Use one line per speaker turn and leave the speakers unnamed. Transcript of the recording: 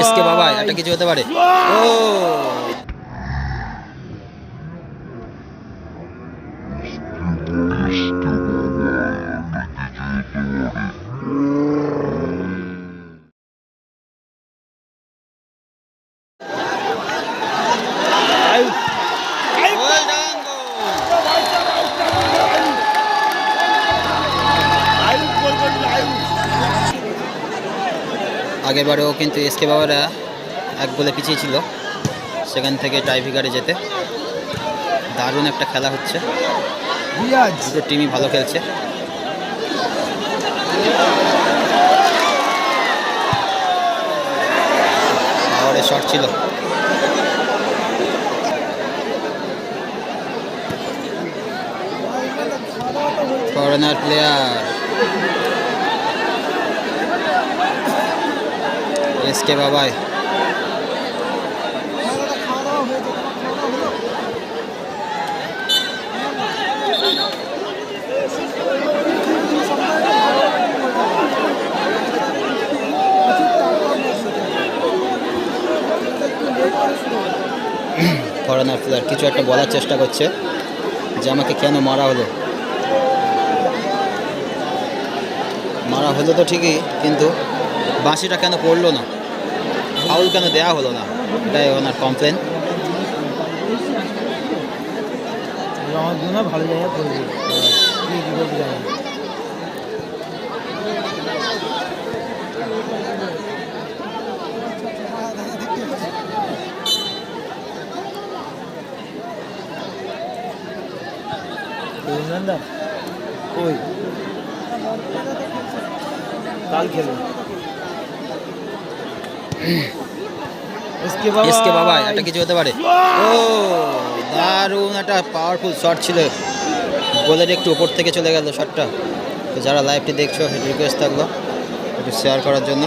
SK বাবা
এটা কিছু হতে পারে? ও! আগেরবারেও কিন্তু এসকে বাবারা এক গোলে পিছিয়ে ছিল। সেখান থেকে টাইভিকারে যেতে। দারুণ একটা খেলা হচ্ছে। দুটো টিমই ভালো খেলছে। শট ছিল। ফরেনার প্লেয়ার এসকে বাবাই। ফরেনার প্লেয়ার কিছু একটা বলার চেষ্টা করছে যে আমাকে কেন মারা হলো। মারা হলো তো ঠিকই, কিন্তু বাঁশিটা কেন পড়ল না? ফাউল কেন দেওয়া হলো না? এটাই ওনার কমপ্লেন
ভালো জায়গা। রঘুনন্দন ওই
এসকে বাবা এটা কিছু হতে পারে? ও দারুণ একটা পাওয়ারফুল শট ছিল। গোলের একটু উপর থেকে চলে গেল শটটা তো যারা লাইভটি দেখছ রিকোয়েস্ট থাকল একটু শেয়ার করার জন্য।